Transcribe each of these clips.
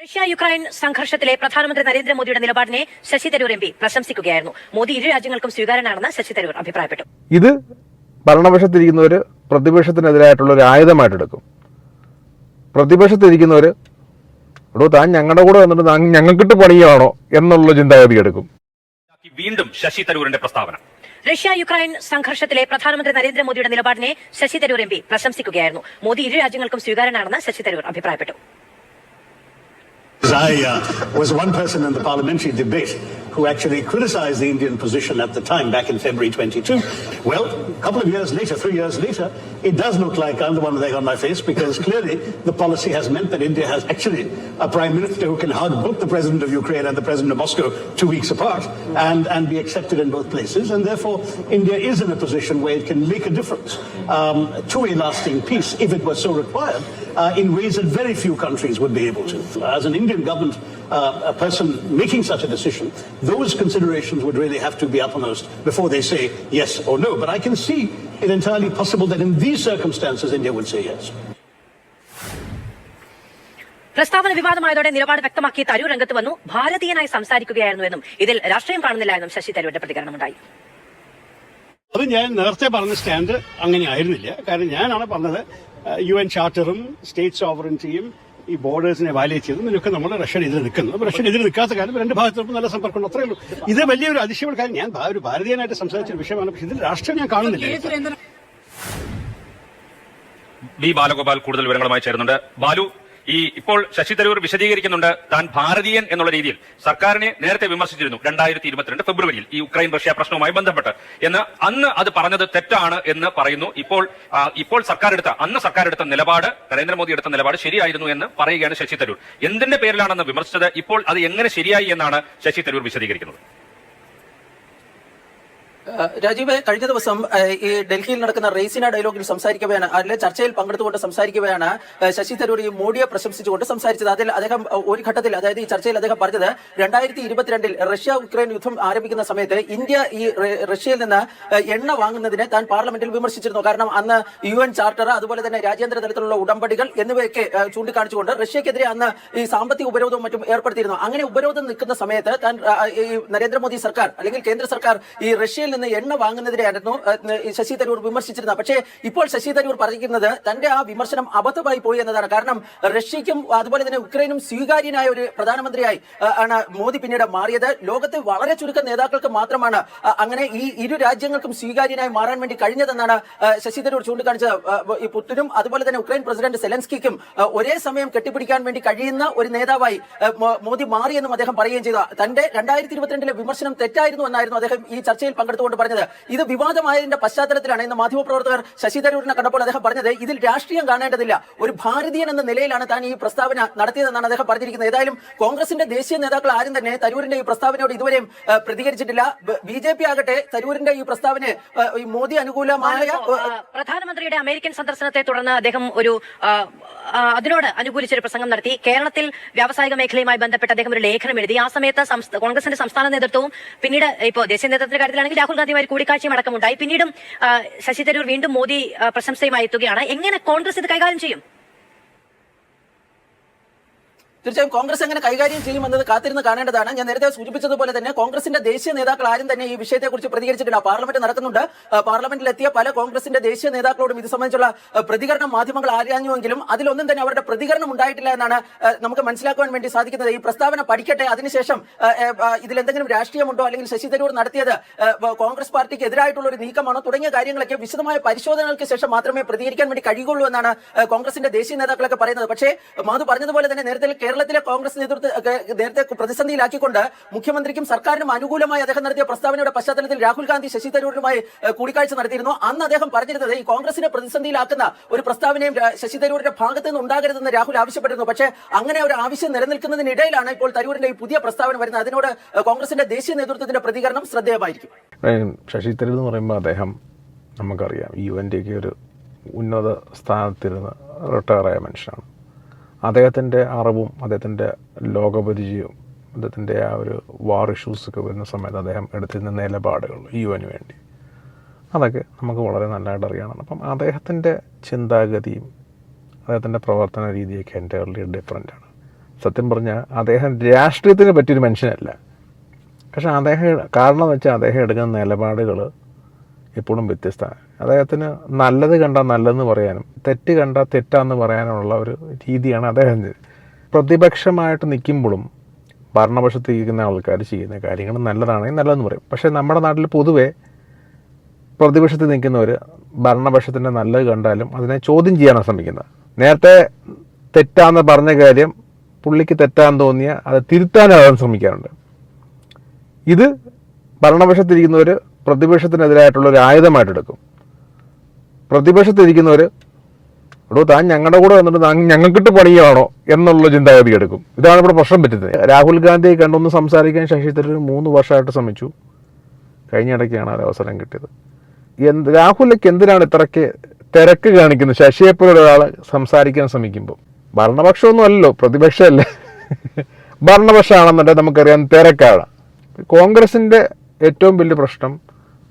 Russia Ukraine സംഘർഷത്തിലെ പ്രധാനമന്ത്രി നരേന്ദ്രമോദിയുടെ നിലപാടിനെ ശശി തരൂർ എം പി പ്രശംസിക്കുകയായിരുന്നു. മോദി ഇരു രാജ്യങ്ങൾക്കും സ്വീകാരനാണെന്ന് ശശി തരൂർ അഭിപ്രായപ്പെട്ടു. ഇത് ഭരണപക്ഷത്തിരിക്കുന്നവർ പ്രതിപക്ഷത്തിനെതിരായിട്ടുള്ള ഒരു ആയുധമായിട്ടെടുക്കും. പ്രതിപക്ഷത്തിരിക്കുന്നവർ എടോ താൻ ഞങ്ങളുടെ കൂടെ വന്നിട്ട് താൻ ഞങ്ങൾക്കിട്ട് പണിയാണോ എന്നുള്ള ചിന്താഗതി എടുക്കും. വീണ്ടും ശശി തരൂരിന്റെ പ്രസ്താവന. റഷ്യ യുക്രൈൻ സംഘർഷത്തിലെ പ്രധാനമന്ത്രി നരേന്ദ്രമോദിയുടെ നിലപാടിനെ ശശി തരൂർ എം പി പ്രശംസിക്കുകയായിരുന്നു. മോദി ഇരു രാജ്യങ്ങൾക്കും സ്വീകാരനാണെന്ന് ശശി തരൂർ അഭിപ്രായപ്പെട്ടു. I uh, was one person in the parliamentary debate who actually criticized the Indian position at the time, back in February 22. Well, a couple of years later, three years later, it does look like I'm the one with egg on my face because clearly the policy has meant that India has actually a prime minister who can hug both the president of Ukraine and the president of Moscow two weeks apart and, and be accepted in both places. And therefore, India is in a position where it can make a difference um, to a lasting peace if it was so required uh, in ways that very few countries would be able to. As an Indian government, uh, a person making such a decision, those considerations would really have to be uppermost before they say yes or no. But I can see it entirely possible that in these circumstances, India would say yes. പ്രസ്താവന വിവാദമായതോടെ നിലപാട് വ്യക്തമാക്കി തരൂർ രംഗത്ത് വന്നു ഭാരതീയനായി സംസാരിക്കുകയായിരുന്നു എന്നും ഇതിൽ രാഷ്ട്രീയം കാണുന്നില്ല എന്നും ശശി തരൂരിന്റെ പ്രതികരണമുണ്ടായി അത് ഞാൻ നേരത്തെ പറഞ്ഞ സ്റ്റാൻഡ് അങ്ങനെ ആയിരുന്നില്ല കാരണം ഞാനാണ് പറഞ്ഞത് യു എൻ ചാർട്ടറും സ്റ്റേറ്റ് സോവറിറ്റിയും ഈ ബോർഡേഴ്സിനെ വയലേറ്റ് ചെയ്തും ഇതിനൊക്കെ നമ്മൾ റഷ്യൻ എതിരെ നിൽക്കുന്നു. അപ്പോൾ റഷ്യൻ എതിരെ നിൽക്കാത്ത കാര്യം രണ്ട് ഭാഗത്തും നല്ല സമ്പർക്കമുണ്ട്. അത്രയേ ഉള്ളൂ. ഇത് വലിയൊരു അതിശയമുള്ള കാര്യം. ഞാൻ ഒരു ഭാരതീയനായിട്ട് സംസാരിച്ച വിഷയമാണ്. പക്ഷെ ഇതിൽ രാഷ്ട്രീയം ഞാൻ കാണുന്നില്ല. ബി ബാലഗോപാൽ കൂടുതൽ വിവരങ്ങളുമായി ചേരുന്നുണ്ട്. ബാലു ഈ ഇപ്പോൾ ശശി തരൂർ വിശദീകരിക്കുന്നുണ്ട് താൻ ഭാരതീയൻ എന്നുള്ള രീതിയിൽ. സർക്കാരിനെ നേരത്തെ വിമർശിച്ചിരുന്നു രണ്ടായിരത്തി ഇരുപത്തിരണ്ട് ഫെബ്രുവരിയിൽ ഈ ഉക്രൈൻ റഷ്യ പ്രശ്നവുമായി ബന്ധപ്പെട്ട്. എന്ന് അന്ന് അത് പറഞ്ഞത് തെറ്റാണ് എന്ന് പറയുന്നു. ഇപ്പോൾ ഇപ്പോൾ സർക്കാർ എടുത്ത അന്ന് സർക്കാർ എടുത്ത നിലപാട് നരേന്ദ്രമോദി എടുത്ത നിലപാട് ശരിയായിരുന്നു എന്ന് പറയുകയാണ് ശശി തരൂർ. എന്തിന്റെ പേരിലാണെന്ന് വിമർശിച്ചത് ഇപ്പോൾ അത് എങ്ങനെ ശരിയായി എന്നാണ് ശശി തരൂർ വിശദീകരിക്കുന്നത്? രാജീവ് കഴിഞ്ഞ ദിവസം ഈ ഡൽഹിയിൽ നടക്കുന്ന റെയ്സിന ഡയലോഗിൽ സംസാരിക്കുകയാണ് അതിലെ ചർച്ചയിൽ പങ്കെടുത്തുകൊണ്ട് സംസാരിക്കുകയാണ് ശശി തരൂർ ഈ മോഡിയെ പ്രശംസിച്ചുകൊണ്ട് സംസാരിച്ചത്. അതിൽ അദ്ദേഹം ഒരു ഘട്ടത്തിൽ അതായത് ഈ ചർച്ചയിൽ അദ്ദേഹം പറഞ്ഞത് രണ്ടായിരത്തി ഇരുപത്തിരണ്ടിൽ റഷ്യ ഉക്രൈൻ യുദ്ധം ആരംഭിക്കുന്ന സമയത്ത് ഇന്ത്യ ഈ റഷ്യയിൽ നിന്ന് എണ്ണ വാങ്ങുന്നതിനെ താൻ പാർലമെന്റിൽ വിമർശിച്ചിരുന്നു. കാരണം അന്ന് യു എൻ ചാർട്ടർ അതുപോലെ തന്നെ രാജ്യാന്തര തലത്തിലുള്ള ഉടമ്പടികൾ എന്നിവയൊക്കെ ചൂണ്ടിക്കാണിച്ചുകൊണ്ട് റഷ്യക്കെതിരെ അന്ന് ഈ സാമ്പത്തിക ഉപരോധവും മറ്റും ഏർപ്പെടുത്തിയിരുന്നു. അങ്ങനെ ഉപരോധം നിൽക്കുന്ന സമയത്ത് താൻ ഈ നരേന്ദ്രമോദി സർക്കാർ അല്ലെങ്കിൽ കേന്ദ്ര സർക്കാർ ഈ റഷ്യയിൽ എണ്ണ വാങ്ങുന്നതിനെയായിരുന്നു ശശി തരൂർ വിമർശിച്ചിരുന്നത്. പക്ഷേ ഇപ്പോൾ ശശി തരൂർ പറഞ്ഞിരിക്കുന്നത് തന്റെ ആ വിമർശനം അബദ്ധമായി പോയി എന്നതാണ്. കാരണം റഷ്യയ്ക്കും അതുപോലെ തന്നെ ഉക്രൈനും സ്വീകാര്യനായ ഒരു പ്രധാനമന്ത്രിയായി ആണ് മോദി പിന്നീട് മാറിയത്. ലോകത്തെ വളരെ ചുരുക്കം നേതാക്കൾക്ക് മാത്രമാണ് അങ്ങനെ ഈ ഇരു രാജ്യങ്ങൾക്കും സ്വീകാര്യനായി മാറാൻ വേണ്ടി കഴിഞ്ഞതെന്നാണ് ശശി തരൂർ ചൂണ്ടിക്കാണിച്ചത്. പുത്തിനും അതുപോലെ തന്നെ ഉക്രൈൻ പ്രസിഡന്റ് സെലൻസ്കിക്കും ഒരേ സമയം കെട്ടിപ്പിടിക്കാൻ വേണ്ടി കഴിയുന്ന ഒരു നേതാവായി മോദി മാറിയെന്നും അദ്ദേഹം പറയുകയും ചെയ്തു. തന്റെ രണ്ടായിരത്തി ഇരുപത്തിരണ്ടിലെ വിമർശനം തെറ്റായിരുന്നു എന്നായിരുന്നു അദ്ദേഹം ഈ ചർച്ചയിൽ പങ്കെടുത്തുകൊണ്ട് പറഞ്ഞത്. ഇത് വിവാദമായതിന്റെ പശ്ചാത്തലത്തിലാണ് ഇന്ന് മാധ്യമപ്രവർത്തകർ ശശി തരൂരിനെ കണ്ടപ്പോൾ അദ്ദേഹം പറഞ്ഞത് ഇതിൽ രാഷ്ട്രീയം കാണേണ്ടതില്ല. ഒരു ഭാരതീയൻ എന്ന നിലയിലാണ് താൻ ഈ പ്രസ്താവന നടത്തിയതെന്നാണ് അദ്ദേഹം പറഞ്ഞിരിക്കുന്നത്. ഏതായാലും കോൺഗ്രസിന്റെ ദേശീയ നേതാക്കൾ ആരും തന്നെ തരൂരിന്റെ ഈ പ്രസ്താവനയോട് ഇതുവരെയും പ്രതികരിച്ചിട്ടില്ല. ബി ജെ പി ആകട്ടെ തരൂരിന്റെ ഈ പ്രസ്താവന മോദി അനുകൂലമായ പ്രധാനമന്ത്രിയുടെ അമേരിക്കൻ സന്ദർശനത്തെ തുടർന്ന് അദ്ദേഹം ഒരു അതിനോട് അനുകൂലിച്ചൊരു പ്രസംഗം നടത്തി. കേരളത്തിൽ വ്യാവസായിക മേഖലയുമായി ബന്ധപ്പെട്ട് അദ്ദേഹം ഒരു ലേഖനം എഴുതി. ആ സമയത്ത് കോൺഗ്രസിന്റെ സംസ്ഥാന നേതൃത്വവും പിന്നീട് ഇപ്പോൾ ദേശീയ നേതൃത്വത്തിന്റെ കാര്യത്തിലാണെങ്കിൽ രാഹുൽ ഗാന്ധിയുമായി കൂടിക്കാഴ്ചയും അടക്കമുണ്ടായി. പിന്നീടും ശശി തരൂർ വീണ്ടും മോദി പ്രശംസയുമായി എത്തുകയാണ്. എങ്ങനെ കോൺഗ്രസ് ഇത് കൈകാര്യം ചെയ്യും? തീർച്ചയായും കോൺഗ്രസ് എങ്ങനെ കൈകാര്യം ചെയ്യുമെന്നത് കാത്തിരുന്ന് കാണേണ്ടതാണ്. ഞാൻ നേരത്തെ സൂചിപ്പിച്ചതുപോലെ തന്നെ കോൺഗ്രസിന്റെ ദേശീയ നേതാക്കൾ ആരും തന്നെ ഈ വിഷയത്തെക്കുറിച്ച് പ്രതികരിച്ചിട്ടില്ല. പാർലമെന്റ് നടക്കുന്നുണ്ട്. പാർലമെന്റിൽ എത്തിയ പല കോൺഗ്രസിന്റെ ദേശീയ നേതാക്കളോടും ഇത് സംബന്ധിച്ചുള്ള പ്രതികരണം മാധ്യമങ്ങൾ ആരാഞ്ഞുവെങ്കിലും അതിലൊന്നും തന്നെ അവരുടെ പ്രതികരണം ഉണ്ടായിട്ടില്ല എന്നാണ് നമുക്ക് മനസ്സിലാക്കാൻ വേണ്ടി സാധിക്കുന്നത്. ഈ പ്രസ്താവന പഠിക്കട്ടെ. അതിനുശേഷം ഇതിൽ എന്തെങ്കിലും രാഷ്ട്രീയമുണ്ടോ അല്ലെങ്കിൽ ശശി തരൂർ നടത്തിയത് കോൺഗ്രസ് പാർട്ടിക്ക് എതിരായിട്ടുള്ള ഒരു നീക്കമാണോ തുടങ്ങിയ കാര്യങ്ങളൊക്കെ വിശദമായ പരിശോധനകൾക്ക് ശേഷം മാത്രമേ പ്രതികരിക്കാൻ വേണ്ടി കഴിയുള്ളൂ എന്നാണ് കോൺഗ്രസിന്റെ ദേശീയ നേതാക്കളൊക്കെ പറയുന്നത്. പക്ഷേ മാധു പറഞ്ഞതുപോലെ തന്നെ നേരത്തെ കേരളത്തിലെ കോൺഗ്രസ് നേതൃത്വ നേരത്തെ പ്രതിസന്ധിയിലാക്കിക്കൊണ്ട് മുഖ്യമന്ത്രിക്കും സർക്കാരിനും അനുകൂലമായി അദ്ദേഹം നടത്തിയ പ്രസ്താവനയുടെ പശ്ചാത്തലത്തിൽ രാഹുൽ ഗാന്ധി ശശി തരൂരുമായി കൂടിക്കാഴ്ച നടത്തിയിരുന്നു. അന്ന് അദ്ദേഹം പറഞ്ഞിരുന്നത് ഈ കോൺഗ്രസിനെ പ്രതിസന്ധിയിലാക്കുന്ന ഒരു പ്രസ്താവനയും ശശി തരൂരിന്റെ ഭാഗത്ത് നിന്ന് ഉണ്ടാകരുതെന്ന് രാഹുൽ ആവശ്യപ്പെട്ടിരുന്നു. പക്ഷേ അങ്ങനെ ഒരു ആവശ്യം നിലനിൽക്കുന്നതിനിടയിലാണ് ഇപ്പോൾ തരൂരിന്റെ ഈ പുതിയ പ്രസ്താവന വരുന്നത്. അതിനോട് കോൺഗ്രസിന്റെ ദേശീയ നേതൃത്വത്തിന്റെ പ്രതികരണം ശ്രദ്ധേയമായിരിക്കും. ശശി തരൂർ എന്ന് പറയുമ്പോൾ അദ്ദേഹം നമുക്കറിയാം യു എന്റെയൊക്കെ ഒരു ഉന്നത സ്ഥാനത്തിരുന്ന് റിട്ടയറായ മനുഷ്യനാണ്. അദ്ദേഹത്തിന്റെ അറിവും അദ്ദേഹത്തിന്റെ ലോകപരിചയവും അദ്ദേഹത്തിന്റെ ആ ഒരു വാർ ഇഷ്യൂസൊക്കെ വരുന്ന സമയത്ത് അദ്ദേഹം എടുത്തിരുന്ന നിലപാടുകൾ യു എന് വേണ്ടി അതൊക്കെ നമുക്ക് വളരെ നല്ലതായിട്ട് അറിയാനാണ് അപ്പം അദ്ദേഹത്തിന്റെ ചിന്താഗതിയും അദ്ദേഹത്തിന്റെ പ്രവർത്തന രീതിയൊക്കെ എന്റയർലി ഡിഫറെന്റ് ആണ്. സത്യം പറഞ്ഞാൽ അദ്ദേഹം രാഷ്ട്രീയത്തിന് പറ്റിയൊരു മനുഷ്യനല്ല. പക്ഷേ അദ്ദേഹം കാരണം വെച്ചാൽ അദ്ദേഹം എടുക്കുന്ന നിലപാടുകൾ എപ്പോഴും വ്യത്യസ്തമാണ് അദ്ദേഹത്തിന് നല്ലത് കണ്ടാൽ നല്ലതെന്ന് പറയാനും തെറ്റ് കണ്ടാൽ തെറ്റാന്ന് പറയാനുമുള്ള ഒരു രീതിയാണ് അദ്ദേഹം. പ്രതിപക്ഷമായിട്ട് നിൽക്കുമ്പോഴും ഭരണപക്ഷത്തിരിക്കുന്ന ആൾക്കാർ ചെയ്യുന്ന കാര്യങ്ങൾ നല്ലതാണെങ്കിൽ നല്ലതെന്ന് പറയും. പക്ഷേ നമ്മുടെ നാട്ടിൽ പൊതുവേ പ്രതിപക്ഷത്ത് നിൽക്കുന്നവർ ഭരണപക്ഷത്തിന്റെ നല്ലത് കണ്ടാലും അതിനെ ചോദ്യം ചെയ്യാനാണ് ശ്രമിക്കുന്നത്. നേരത്തെ തെറ്റാന്ന് പറഞ്ഞ കാര്യം പുള്ളിക്ക് തെറ്റാന്ന് തോന്നിയ അത് തിരുത്താനാകാൻ ശ്രമിക്കാറുണ്ട്. ഇത് ഭരണപക്ഷത്തിരിക്കുന്നവർ പ്രതിപക്ഷത്തിനെതിരായിട്ടുള്ള ഒരു ആയുധമായിട്ട് എടുക്കും പ്രതിപക്ഷത്തിരിക്കുന്നവർ എടോ താൻ ഞങ്ങളുടെ കൂടെ വന്നിട്ട് താൻ ഞങ്ങൾക്കിട്ട് പണിയാണോ? എന്നുള്ള ചിന്താഗതി എടുക്കും. ഇതാണ് ഇവിടെ പ്രശ്നം പറ്റുന്നത്. രാഹുൽ ഗാന്ധിയെ കണ്ടൊന്ന് സംസാരിക്കാൻ ശശി തരൂർ മൂന്ന് വർഷമായിട്ട് ശ്രമിച്ചു. കഴിഞ്ഞ ഇടയ്ക്കാണ് ഒരു അവസരം കിട്ടിയത്. എന്ത് രാഹുലൊക്കെ എന്തിനാണ് ഇത്രയ്ക്ക് തിരക്ക് കാണിക്കുന്നത്? ശശിയെപ്പോലെ ഒരാൾ സംസാരിക്കാൻ ശ്രമിക്കുമ്പോൾ ഭരണപക്ഷമൊന്നും അല്ലല്ലോ പ്രതിപക്ഷമല്ലേ? ഭരണപക്ഷമാണെന്നുണ്ടെങ്കിൽ നമുക്കറിയാം തിരക്കാണ്. കോൺഗ്രസിന്റെ ഏറ്റവും വലിയ പ്രശ്നം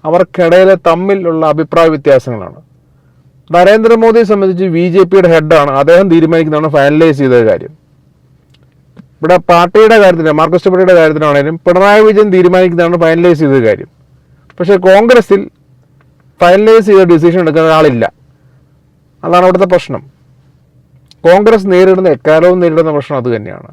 അവർക്കിടയിലെ തമ്മിലുള്ള അഭിപ്രായ വ്യത്യാസങ്ങളാണ്. നരേന്ദ്രമോദിയെ സംബന്ധിച്ച് ബി ജെ പിയുടെ ഹെഡാണ്. അദ്ദേഹം തീരുമാനിക്കുന്നതാണ് ഫൈനലൈസ് ചെയ്ത കാര്യം. ഇവിടെ പാർട്ടിയുടെ കാര്യത്തിന് മാർക്സിസ്റ്റ് പാർട്ടിയുടെ കാര്യത്തിലാണെങ്കിലും പിണറായി വിജയൻ തീരുമാനിക്കുന്നതാണ് ഫൈനലൈസ് ചെയ്ത കാര്യം. പക്ഷേ കോൺഗ്രസിൽ ഫൈനലൈസ് ചെയ്ത ഡിസിഷൻ എടുക്കുന്ന ഒരാളില്ല. അതാണ് അവിടുത്തെ പ്രശ്നം. കോൺഗ്രസ് നേരിടുന്ന എക്കാലവും നേരിടുന്ന പ്രശ്നം അതുതന്നെയാണ്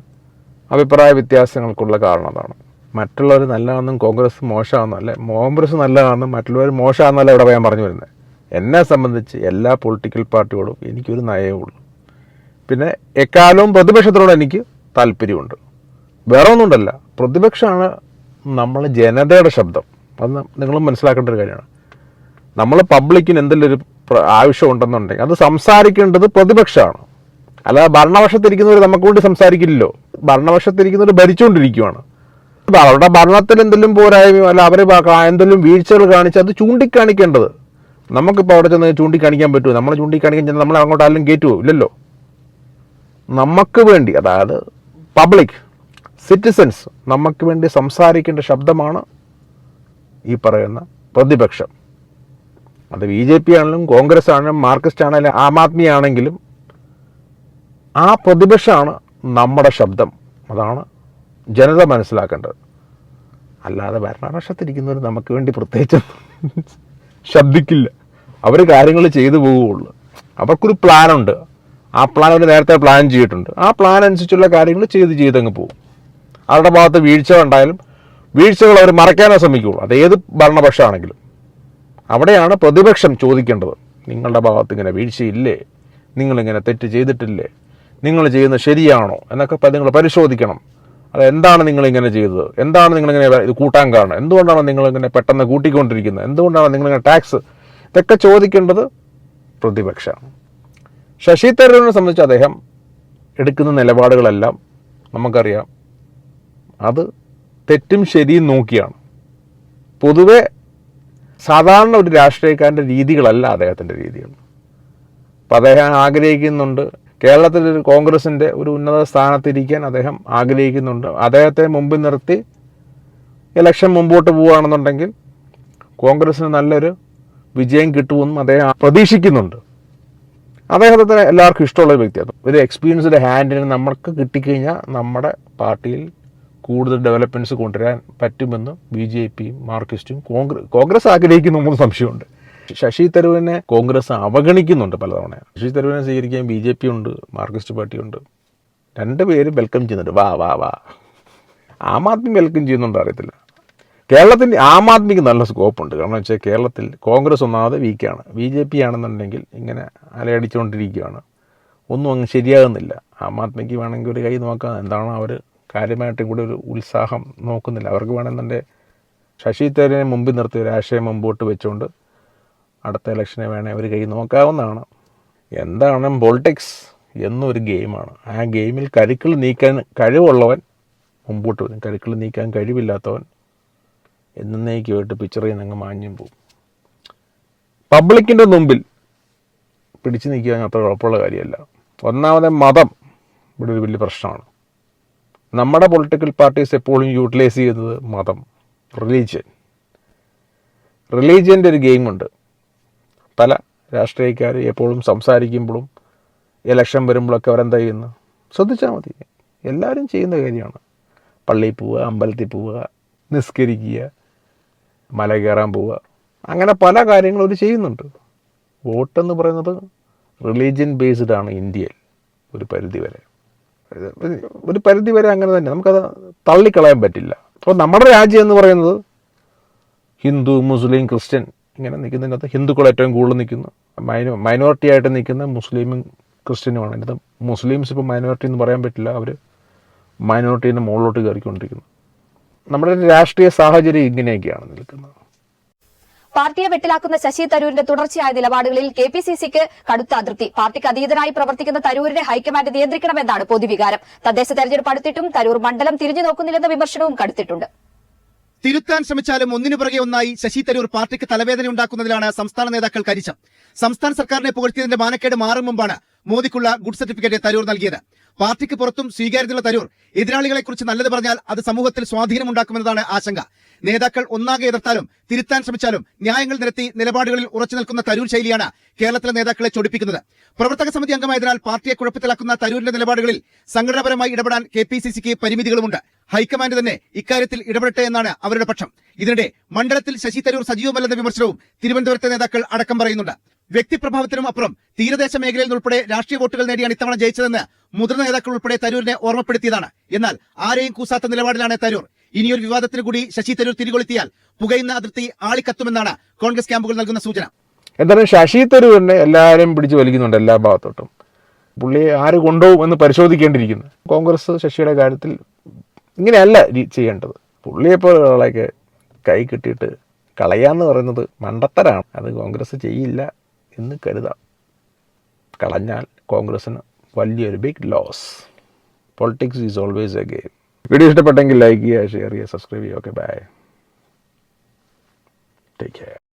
അഭിപ്രായ വ്യത്യാസങ്ങൾക്കുള്ള കാരണം അതാണ്. മറ്റുള്ളവർ നല്ലതാണെന്നും കോൺഗ്രസ് മോശമാണെന്നും അല്ലെ? കോൺഗ്രസ് നല്ലതാണെന്നും മറ്റുള്ളവർ മോശമാണെന്നല്ല ഇവിടെ ഞാൻ പറഞ്ഞു വരുന്നത്. എന്നെ സംബന്ധിച്ച് എല്ലാ പൊളിറ്റിക്കൽ പാർട്ടിയോടും എനിക്കൊരു നയേ ഉള്ളൂ. പിന്നെ എക്കാലവും പ്രതിപക്ഷത്തോട് എനിക്ക് താല്പര്യമുണ്ട്. വേറെ ഒന്നുമുണ്ടല്ല പ്രതിപക്ഷമാണ് നമ്മൾ ജനതയുടെ ശബ്ദം. അത് നിങ്ങളും മനസ്സിലാക്കേണ്ട ഒരു കാര്യമാണ്. നമ്മൾ പബ്ലിക്കിന് എന്തെങ്കിലും ഒരു ആവശ്യം ആവശ്യമുണ്ടെന്നുണ്ടെങ്കിൽ അത് സംസാരിക്കേണ്ടത് പ്രതിപക്ഷമാണ്. അല്ലാതെ ഭരണപക്ഷത്തിരിക്കുന്നവർ നമുക്ക് വേണ്ടി സംസാരിക്കില്ലല്ലോ. ഭരണപക്ഷത്തിരിക്കുന്നവർ ഭരിച്ചുകൊണ്ടിരിക്കുകയാണ് അവരുടെ ഭരണത്തിൽ എന്തെങ്കിലും പോരായ്മയോ അല്ല അവർ എന്തെങ്കിലും വീഴ്ചകൾ കാണിച്ച് അത് ചൂണ്ടിക്കാണിക്കേണ്ടത്. നമുക്കിപ്പോൾ അവിടെ ചെന്ന് ചൂണ്ടിക്കാണിക്കാൻ പറ്റുമോ നമ്മൾ ചൂണ്ടിക്കാണിക്കാൻ ചെന്ന് നമ്മൾ അങ്ങോട്ട് ആരും കയറ്റുമോ ഇല്ലല്ലോ. നമുക്ക് വേണ്ടി അതായത് പബ്ലിക് സിറ്റിസൻസ് നമുക്ക് വേണ്ടി സംസാരിക്കേണ്ട ശബ്ദമാണ് ഈ പറയുന്ന പ്രതിപക്ഷം. അത് ബി ജെ പി ആണെങ്കിലും കോൺഗ്രസ് ആണെങ്കിലും മാർക്സിസ്റ്റ് ആണെങ്കിലും ആം ആദ്മി ആണെങ്കിലും ആ പ്രതിപക്ഷമാണ് നമ്മുടെ ശബ്ദം. അതാണ് ജനത മനസ്സിലാക്കേണ്ടത്. അല്ലാതെ ഭരണപക്ഷത്തിരിക്കുന്നവർ നമുക്ക് വേണ്ടി പ്രത്യേകിച്ച് ശബ്ദിക്കില്ല അവർ കാര്യങ്ങൾ ചെയ്തു പോവുകയുള്ളൂ. അവർക്കൊരു പ്ലാനുണ്ട്. ആ പ്ലാൻ അവർ നേരത്തെ പ്ലാൻ ചെയ്തിട്ടുണ്ട്. ആ പ്ലാൻ അനുസരിച്ചുള്ള കാര്യങ്ങൾ ചെയ്ത് ചെയ്തങ്ങ് പോകും അവരുടെ ഭാഗത്ത് വീഴ്ച ഉണ്ടായാലും വീഴ്ചകൾ അവർ മറയ്ക്കാനേ ശ്രമിക്കുകയുള്ളൂ. അത് ഏത് ഭരണപക്ഷമാണെങ്കിലും. അവിടെയാണ് പ്രതിപക്ഷം ചോദിക്കേണ്ടത്. നിങ്ങളുടെ ഭാഗത്ത് ഇങ്ങനെ വീഴ്ചയില്ലേ? നിങ്ങളിങ്ങനെ തെറ്റ് ചെയ്തിട്ടില്ലേ? നിങ്ങൾ ചെയ്യുന്നത് ശരിയാണോ? എന്നൊക്കെ നിങ്ങൾ പരിശോധിക്കണം. അത് എന്താണ് നിങ്ങൾ ഇങ്ങനെ ചെയ്തത്? എന്താണ് നിങ്ങളിങ്ങനെ ഇത് കൂട്ടാൻ കാരണം? എന്തുകൊണ്ടാണ് നിങ്ങളിങ്ങനെ പെട്ടെന്ന് കൂട്ടിക്കൊണ്ടിരിക്കുന്നത്? എന്തുകൊണ്ടാണ് നിങ്ങളിങ്ങനെ ടാക്സ് ഇതൊക്കെ ചോദിക്കേണ്ടത് പ്രതിപക്ഷമാണ് ശശി തരൂരിനെ സംബന്ധിച്ച് അദ്ദേഹം എടുക്കുന്ന നിലപാടുകളെല്ലാം നമുക്കറിയാം. അത് തെറ്റും ശരിയും നോക്കിയാണ്. പൊതുവെ സാധാരണ ഒരു രാഷ്ട്രീയക്കാരന്റെ രീതികളല്ല അദ്ദേഹത്തിന്റെ രീതികൾ. അപ്പം അദ്ദേഹം ആഗ്രഹിക്കുന്നുണ്ട് കേരളത്തിൽ ഒരു കോൺഗ്രസിന്റെ ഒരു ഉന്നത സ്ഥാനത്തിരിക്കാൻ അദ്ദേഹം ആഗ്രഹിക്കുന്നുണ്ട്. അദ്ദേഹത്തെ മുമ്പിൽ നിർത്തി ഇലക്ഷൻ മുമ്പോട്ട് പോവുകയാണെന്നുണ്ടെങ്കിൽ കോൺഗ്രസ്സിന് നല്ലൊരു വിജയം കിട്ടുമെന്നും അദ്ദേഹം പ്രതീക്ഷിക്കുന്നുണ്ട്. അദ്ദേഹത്തിന് എല്ലാവർക്കും ഇഷ്ടമുള്ള വ്യക്തിയാണ്. ഒരു എക്സ്പീരിയൻസ്ഡ് ഹാൻഡിന് നമ്മൾക്ക് കിട്ടിക്കഴിഞ്ഞാൽ നമ്മുടെ പാർട്ടിയിൽ കൂടുതൽ ഡെവലപ്മെന്റ്സ് കൊണ്ടുവരാൻ പറ്റുമെന്നും ബി ജെ പിയും മാർക്സിസ്റ്റും കോൺഗ്രസ് കോൺഗ്രസ് ആഗ്രഹിക്കുന്നു സംശയമുണ്ട്. ശശി തരൂരിനെ കോൺഗ്രസ് അവഗണിക്കുന്നുണ്ട് പലതവണ. ശശി തരൂരിനെ സ്വീകരിക്കാൻ ബി ജെ പി ഉണ്ട് മാർക്സിസ്റ്റ് പാർട്ടി ഉണ്ട്. രണ്ടുപേരും വെൽക്കം ചെയ്യുന്നുണ്ട്. വാ വാ വാ. ആം ആദ്മി വെൽക്കം ചെയ്യുന്നുണ്ടോ അറിയത്തില്ല. കേരളത്തിന്റെ ആം ആദ്മിക്ക് നല്ല സ്കോപ്പുണ്ട് കാരണം വെച്ചാൽ കേരളത്തിൽ കോൺഗ്രസ് ഒന്നാമത് വീക്കാണ് ബി ജെ പി ആണെന്നുണ്ടെങ്കിൽ ഇങ്ങനെ അലയടിച്ചുകൊണ്ടിരിക്കുകയാണ്. ഒന്നും അങ്ങ് ശരിയാകുന്നില്ല. ആം ആദ്മിക്ക് വേണമെങ്കിൽ ഒരു കൈ നോക്കാം. എന്താണ് അവർ കാര്യമായിട്ടും കൂടി ഒരു ഉത്സാഹം നോക്കുന്നില്ല. അവർക്ക് വേണമെന്നുണ്ടെങ്കിൽ ശശി തരൂരിനെ മുമ്പിൽ നിർത്തി ഒരു ആശയം മുമ്പോട്ട് വെച്ചുകൊണ്ട് അടുത്ത ഇലക്ഷനെ വേണേൽ ഒരു കൈ നോക്കാവുന്നതാണ്. എന്താണ് പൊളിറ്റിക്സ് എന്നൊരു ഗെയിമാണ്. ആ ഗെയിമിൽ കരുക്കൾ നീക്കാൻ കഴിവുള്ളവൻ മുമ്പോട്ട് വരും. കരുക്കൾ നീക്കാൻ കഴിവില്ലാത്തവൻ എന്നേക്കുമായിട്ട് പിക്ചറിൽ നിന്ന് അങ്ങ് മാഞ്ഞും പോവും. പബ്ലിക്കിന്റെ മുമ്പിൽ പിടിച്ചു നിൽക്കുക അത്ര കുഴപ്പമുള്ള കാര്യമല്ല. ഒന്നാമത് മതം ഇവിടെ ഒരു വലിയ പ്രശ്നമാണ്. നമ്മുടെ പൊളിറ്റിക്കൽ പാർട്ടീസ് എപ്പോഴും യൂട്ടിലൈസ് ചെയ്യുന്നത് മതം റിലീജിയൻ റിലീജിയന്റെ ഒരു ഗെയിമുണ്ട് പല രാഷ്ട്രീയക്കാർ എപ്പോഴും സംസാരിക്കുമ്പോഴും ഇലക്ഷൻ വരുമ്പോഴൊക്കെ അവരെന്താ ചെയ്യുന്നു? ശ്രദ്ധിച്ചാൽ മതി. എല്ലാവരും ചെയ്യുന്ന കാര്യമാണ്. പള്ളിയിൽ പോവുക അമ്പലത്തിൽ പോവുക നിസ്കരിക്കുക മല കയറാൻ പോവുക. അങ്ങനെ പല കാര്യങ്ങളും അവർ ചെയ്യുന്നുണ്ട്. വോട്ടെന്ന് പറയുന്നത് റിലീജിയൻ ബേസ്ഡ് ആണ് ഇന്ത്യയിൽ ഒരു പരിധി വരെ. ഒരു പരിധി വരെ അങ്ങനെ തന്നെ. നമുക്കത് തള്ളിക്കളയാൻ പറ്റില്ല. അപ്പോൾ നമ്മുടെ രാജ്യം എന്ന് പറയുന്നത് ഹിന്ദു മുസ്ലിം ക്രിസ്ത്യൻ ഇങ്ങനെ നിൽക്കുന്നതിനകത്ത് ഹിന്ദുക്കൾ ഏറ്റവും കൂടുതൽ നിൽക്കുന്നു. മൈനോ മൈനോറിറ്റി ആയിട്ട് നിൽക്കുന്ന മുസ്ലിമും ക്രിസ്ത്യനുമാണ്. അതിനകത്ത് മുസ്ലിംസ് ഇപ്പോൾ മൈനോറിറ്റി എന്ന് പറയാൻ പറ്റില്ല. അവർ മൈനോറിറ്റീന്റെ മുകളിലോട്ട് കയറിക്കൊണ്ടിരിക്കുന്നു. നമ്മുടെ രാഷ്ട്രീയ സാഹചര്യം ഇങ്ങനെയൊക്കെയാണ് നിൽക്കുന്നത്. പാർട്ടിയെ വെട്ടിലാക്കുന്ന ശശി തരൂരിന്റെ തുടർച്ചയായ നിലപാടുകളിൽ കെ പി സി സിക്ക് കടുത്ത അതൃപ്തി പാർട്ടിക്ക് അതീതനായി പ്രവർത്തിക്കുന്ന തരൂരിനെ ഹൈക്കമാൻഡ് നിയന്ത്രിക്കണമെന്നാണ് പൊതുവികാരം. തദ്ദേശ തെരഞ്ഞെടുപ്പ് അടുത്തിട്ടും തരൂർ മണ്ഡലം തിരിഞ്ഞു നോക്കുന്നില്ലെന്ന വിമർശനവും കടുത്തിട്ടുണ്ട്. തിരുത്താൻ ശ്രമിച്ചാലും ഒന്നിനു പുറകെ ഒന്നായി ശശി തരൂർ പാർട്ടിക്ക് തലവേദന ഉണ്ടാക്കുന്നതിലാണ് സംസ്ഥാന നേതാക്കൾ കരിച്ചം. സംസ്ഥാന സർക്കാരിനെ പുകഴ്ത്തിയതിന്റെ മാനക്കേട് മാറും മുമ്പാണ്. മോദിക്കുള്ള ഗുഡ് സർട്ടിഫിക്കറ്റ് തരൂർ നൽകിയത്. പാർട്ടിക്ക് പുറത്തും സ്വീകാര്യതയുള്ള തരൂർ. എതിരാളികളെക്കുറിച്ച് നല്ലത് പറഞ്ഞാൽ അത് സമൂഹത്തിൽ സ്വാധീനമുണ്ടാക്കുമെന്നതാണ് ആശങ്ക. നേതാക്കൾ ഒന്നാകെ എതിർത്താലും തിരുത്താൻ ശ്രമിച്ചാലും ന്യായങ്ങൾ നിരത്തി നിലപാടുകളിൽ ഉറച്ചു നിൽക്കുന്ന തരൂർ ശൈലിയാണ് കേരളത്തിലെ നേതാക്കളെ ചൊടിപ്പിക്കുന്നത്. പ്രവർത്തക സമിതി അംഗമായതിനാൽ പാർട്ടിയെ കുഴപ്പത്തിലാക്കുന്ന തരൂരിന്റെ നിലപാടുകളിൽ സംഘടനാപരമായി ഇടപെടാൻ കെ പി സി സിക്ക് പരിമിതികളുമുണ്ട്. ഹൈക്കമാൻഡ് തന്നെ ഇക്കാര്യത്തിൽ ഇടപെടട്ടെ എന്നാണ് അവരുടെ പക്ഷം. ഇതിനിടെ മണ്ഡലത്തിൽ ശശി തരൂർ സജീവമല്ലെന്ന വിമർശനവും തിരുവനന്തപുരത്തെ നേതാക്കൾ അടക്കം പറയുന്നുണ്ട്. വ്യക്തിപ്രഭാവത്തിനും അപ്പുറം തീരദേശ മേഖലയിൽ ഉൾപ്പെടെ രാഷ്ട്രീയ വോട്ടുകൾ നേടിയാണ് ഇത്തവണ ജയിച്ചതെന്ന് മുതിർന്ന നേതാക്കൾ ഉൾപ്പെടെ തരൂരിനെ ഓർമ്മപ്പെടുത്തിയതാണ്. എന്നാൽ ആരെയും കൂസാത്ത നിലപാടിലാണ് തരൂർ. ഇനിയൊരു വിവാദത്തിന് കൂടി ശശി തരൂർ തിരികൊളുത്തിയാൽ പുകയുന്ന അതിർത്തി ആളിക്കത്തുമെന്നാണ് കോൺഗ്രസ് ക്യാമ്പുകൾ നൽകുന്ന സൂചന. എന്തായാലും ശശി തരൂരിനെ എല്ലാവരും പിടിച്ചു വലിക്കുന്നുണ്ട് എല്ലാ ഭാഗത്തോട്ടും. പുള്ളി ആര് കൊണ്ടുപോകും എന്ന് പരിശോധിക്കേണ്ടിയിരിക്കുന്നു. കോൺഗ്രസ് ശശിയുടെ കാര്യത്തിൽ ഇങ്ങനെയല്ല ചെയ്യേണ്ടത്. പുള്ളിയെപ്പോലുള്ളതൊക്കെ കൈ കിട്ടിയിട്ട് കളയാന്ന് പറയുന്നത് മണ്ടത്തരാണ്. അത് കോൺഗ്രസ് ചെയ്യില്ല. എന്ന് കരുതാം. കളഞ്ഞാൽ കോൺഗ്രസ്സിന് വലിയൊരു big loss politics is always a game video ഇഷ്ടപ്പെട്ടെങ്കിൽ ലൈക്ക് ചെയ്യുക ഷെയർ ചെയ്യുക സബ്സ്ക്രൈബ് ചെയ്യുക. Okay bye take care